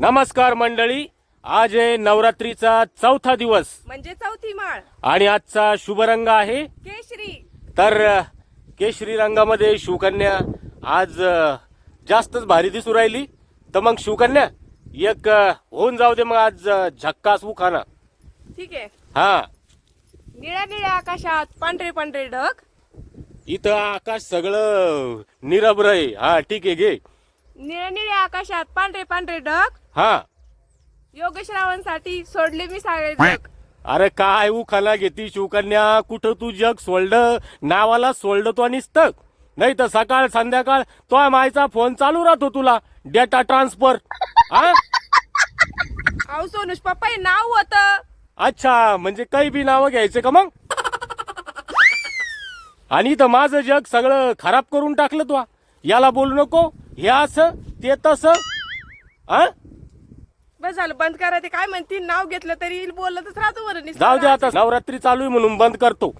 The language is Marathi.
नमस्कार मंडळी. आज आहे नवरात्रीचा चौथा दिवस. म्हणजे चौथी माळ. आणि आजचा शुभ रंग आहे. केशरी. तर केशरी रंगामध्ये शिवकन्या आज अ, जास्तच भारी दिसू राहिली. तर मग शिवकन्या एक अ, होऊन जाऊ दे मग आज अ, झक्कास उखाना ठीक आहे. हा. निळ्या निळ्या आकाशात पांढरे पांढरे ढग. इथं आकाश सगळं निरभ्र आहे. हा ठीक आहे घे. निळ्या निळ्या आकाशात पांढरे पांढरे ढग. हा. योगश्रावांसाठी सोडले मी सगळे जग अरे काय उखाना घेती शिवकन्या कुठं तू जग सोडलं? नावाला सोडलं तो निसतं नाही तर सकाळ संध्याकाळ तो मायचा फोन चालू राहतो तुला. डेटा ट्रान्सफर हा? अहो सोनुष पप्पा हे नाव होत. अच्छा म्हणजे काही बी नावं घ्यायचे का मग? आणि तर माझं जग सगळं खराब करून टाकलं तू याला बोलू नको. हे असं ते तसं. हा? बस झालं बंद करा ते. काय म्हणतील नाव घेतलं तरी बोलतच राहतो बरं. जाऊ दे आता नवरात्री चालू आहे म्हणून बंद करतो.